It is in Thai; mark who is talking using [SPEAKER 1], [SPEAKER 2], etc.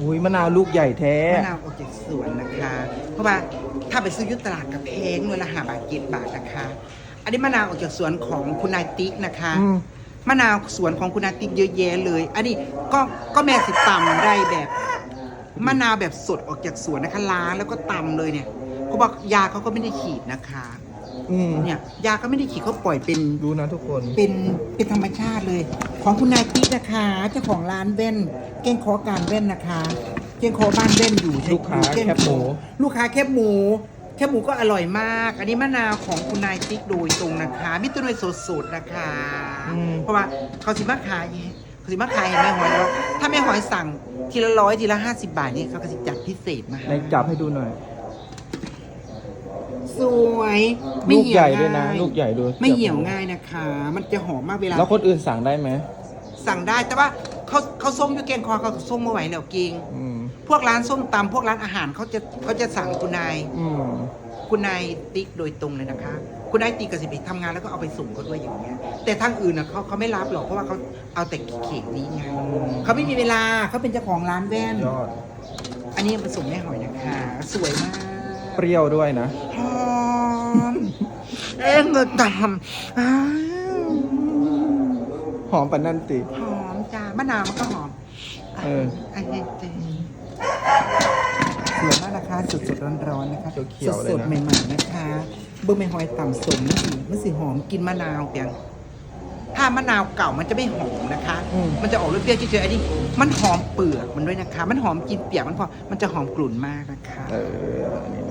[SPEAKER 1] อุ้ยมะนาวลูกใหญ่แท้
[SPEAKER 2] มะนาวออกจากสวนนะคะ เพราะว่าถ้าไปซื้ออยุตตลาดกับแพงเลยละห้าบาทเจ็ดบาทนะคะ อันนี้มะนาวออกจากสวนของคุณนายติ๊กนะคะ
[SPEAKER 1] อืม
[SPEAKER 2] มะนาวสวนของคุณนายติ๊กเยอะแยะเลย อันนี้ก็ก็แม่สิตำได้แบบมะนาวแบบสดออกจากสวนนะคะล้างแล้วก็ตำเลยเนี่ยเขาบอกยาเขาก็ไม่ได้ขีดนะคะ
[SPEAKER 1] อืม
[SPEAKER 2] เนี่ยยาก็ไม่ได้ขีดเขาปล่อยเป็น
[SPEAKER 1] ดูนะทุกคน
[SPEAKER 2] เป็นเป็นธรรมชาติเลย ของคุณนายติ๊กนะคะเจ้าของร้านแว่น เก้งคอการแว่นนะคะเก้งคอบ้านแว่นอยู่
[SPEAKER 1] ลูกค้า
[SPEAKER 2] อยู่เก้ง
[SPEAKER 1] แคบหมู
[SPEAKER 2] ลูกค้าแคบหมู แคบหมูก็อร่อยมาก อันนี้มะนาวของคุณนายติ๊กโดยตรงนะคะมิตรด้วยสดๆนะคะ
[SPEAKER 1] อืม
[SPEAKER 2] เพราะว่าเขาสิมาขายเขาสิมาขายให้แม่หอยแล้วถ้าแม่หอยสั่งทีละร้อยทีละห้าสิบบาทนี่เขาก็จะจัดพิเศษมา
[SPEAKER 1] ในจับให้ดูหน่อย
[SPEAKER 2] สวย
[SPEAKER 1] ลูกใหญ่
[SPEAKER 2] เด้
[SPEAKER 1] วยนะ
[SPEAKER 2] ง่า
[SPEAKER 1] ลูกใหญ่ด้วย
[SPEAKER 2] ไม่เหี่ยวง่ายนะคะ มันจะหอมมากเวลา
[SPEAKER 1] แล้วคนอื่นสั่งได้ไหม
[SPEAKER 2] สั่งได้แต่ว่าเขาเขาส่งอยู่แกงคอเขาส่งมาไหวแล้วเก่ง
[SPEAKER 1] อืม
[SPEAKER 2] พวกร้านส้มตำพวกร้านอาหารเขาจะเขาจะสั่งคุณนาย
[SPEAKER 1] อืม
[SPEAKER 2] คุณนายติ๊กโดยตรงเลยนะคะ คุณนายติ๊กกับสิบทำงานแล้วก็เอาไปส่งเขาด้วยอย่างเงี้ย แต่ทางอื่นนะเขาเขาไม่รับหรอกเพราะว่าเขาเอาแต่เขตนี้ไงเขาไม่มีเวลาเขาเป็นเจ้าของร้านแว่น
[SPEAKER 1] ยอด
[SPEAKER 2] อันนี้มาส่งแม่หอยนะคะ สวยมาก
[SPEAKER 1] เปรี้ยวด้วยนะ
[SPEAKER 2] หอม เอ็งเงินดำอ้าว
[SPEAKER 1] หอมปันนันติ
[SPEAKER 2] หอมจ้ามะนาวมันก็หอม
[SPEAKER 1] เออ
[SPEAKER 2] อันนี้เจ๋งสวยมากนะคะสดสดร้อนร้อนๆนะคะ
[SPEAKER 1] เขียวๆเลย
[SPEAKER 2] สด
[SPEAKER 1] นะ
[SPEAKER 2] ๆใหม่ๆนะคะเบอร์ไม่หอยต่ำสมมันสิมันสิหอมกินมะนาวเปียงถ้ามะนาวเก่ามันจะไม่หอมนะคะ
[SPEAKER 1] อืม
[SPEAKER 2] มันจะออกรสเปรี้ยวเฉยๆอันนี้มันหอมเปลือกมันด้วยนะคะ มันหอมกินเปียกมันพอมันจะหอมกลุ่นมากนะคะ
[SPEAKER 1] เอออันนี้